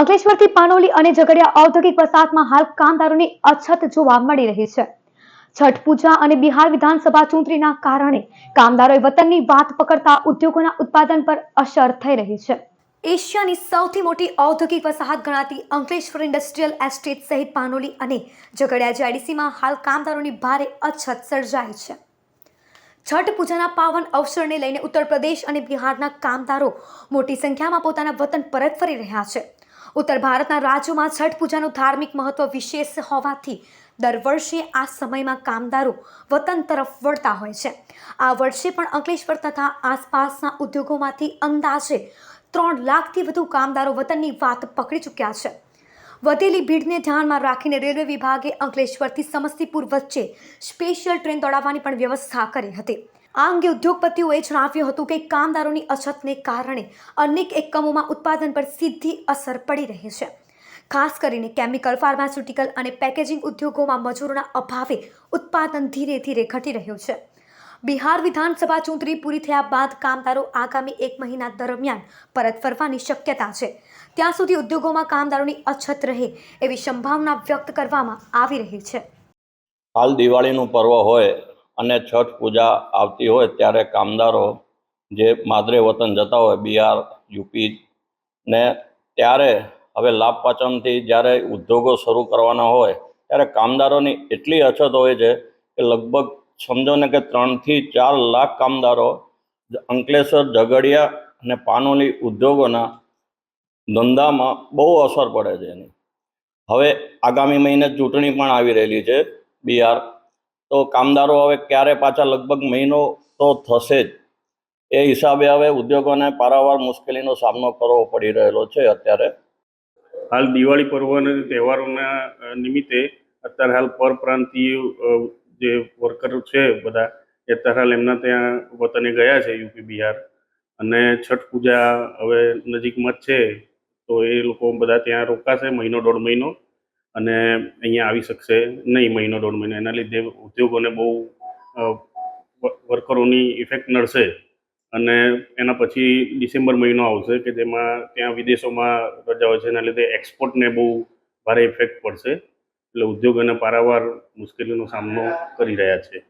અંકલેશ્વરથી પાનોલી અને ઝઘડિયા ઔદ્યોગિક વસાહતમાં હાલ કામદારોની અછત જોવા મળી રહી છે. છઠ પૂજા અને બિહાર વિધાનસભા ચૂંટણીના કારણે કામદારોએ વતનની વાત પકડતા ઉદ્યોગોના ઉત્પાદન પર અસર થઈ રહી છે. એશિયાની સૌથી મોટી ઔદ્યોગિક વસાહત ગણાતી અંકલેશ્વર ઇન્ડસ્ટ્રીયલ એસ્ટેટ સહિત પાનોલી અને ઝઘડિયા જેડીસીમાં હાલ કામદારોની ભારે અછત સર્જાઈ છે. છઠ પૂજાના પાવન અવસરને લઈને ઉત્તર પ્રદેશ અને બિહારના કામદારો મોટી સંખ્યામાં પોતાના વતન પરત ફરી રહ્યા છે. ઉત્તર ભારતના રાજ્યોમાં છઠ પૂજાનું ધાર્મિક મહત્વ વિશેષ હોવાથી દર વર્ષે આ સમયમાં કામદારો વતન તરફ વળતા હોય છે. આ વર્ષે પણ અંકલેશ્વર તથા આસપાસના ઉદ્યોગોમાંથી અંદાજે ત્રણ લાખથી વધુ કામદારો વતનની વાત પકડી ચૂક્યા છે. વધેલી ભીડને ધ્યાનમાં રાખીને રેલવે વિભાગે અંકલેશ્વરથી સમસ્તીપુર વચ્ચે સ્પેશિયલ ટ્રેન દોડાવવાની પણ વ્યવસ્થા કરી હતી. આ અંગે ઉદ્યોગપતિઓએ જણાવ્યું હતું કે કામદારોની અછતને કારણે અનેક એકમોમાં ઉત્પાદન પર સીધી અસર પડી રહી છે. ખાસ કરીને કેમિકલ, ફાર્માસ્યુટિકલ અને પેકેજિંગ ઉદ્યોગોમાં મજૂરોના અભાવે ઉત્પાદન ધીરે ધીરે ઘટી રહ્યું છે. બિહાર વિધાનસભા ચૂંટણી પૂરી થયા બાદ કામદારો આગામી એક મહિના દરમિયાન પરત ફરવાની શક્યતા છે. ત્યાં સુધી ઉદ્યોગોમાં કામદારોની અછત રહે એવી સંભાવના વ્યક્ત કરવામાં આવી રહી છે. હાલ દિવાળીનું પર્વ હોય અને છઠ પૂજા આવતી હોય ત્યારે કામદારો જે માદરે વતન જતા હોય, બિહાર, યુપી ને ત્યારે હવે લાભ પાચનથી જ્યારે ઉદ્યોગો શરૂ કરવાના હોય, ત્યારે કામદારોની એટલી અછત હોય છે કે લગભગ સમજો ને કે ત્રણથી ચાર લાખ કામદારો અંકલેશ્વર, ઝઘડિયા અને પાનોલી ઉદ્યોગોના ધંધામાં બહુ અસર પડે છે એની. હવે આગામી મહિને ચૂંટણી પણ આવી રહેલી છે, બિહાર તો કામદારો હવે ક્યારે પાછા લગભગ મહિનો તો થશે જ. એ હિસાબે હવે ઉદ્યોગોને પારાવાર મુશ્કેલીનો સામનો કરવો પડી રહેલો છે અત્યારે. હાલ દિવાળી પર્વ અને તહેવારોના નિમિત્તે અત્યારે હાલ પરપ્રાંતીય જે વર્કર છે બધા, એ અત્યારે હાલ એમના ત્યાં વતને ગયા છે યુપી, બિહાર. અને છઠ પૂજા હવે નજીકમાં જ છે. તો એ લોકો બધા ત્યાં રોકાશે મહિનો, દોઢ મહિનો. અને અહીંયા આવી શકશે નહીં મહિનો, દોઢ મહિનો. એના લીધે ઉદ્યોગોને બહુ વર્કરોની ઇફેક્ટ નડશે. અને એના પછી ડિસેમ્બર મહિનો આવશે કે જેમાં ત્યાં વિદેશોમાં રજા હોય છે. એના લીધે એક્સપોર્ટને બહુ ભારે ઇફેક્ટ પડશે. એટલે ઉદ્યોગોને પારાવાર મુશ્કેલીનો સામનો કરી રહ્યા છે.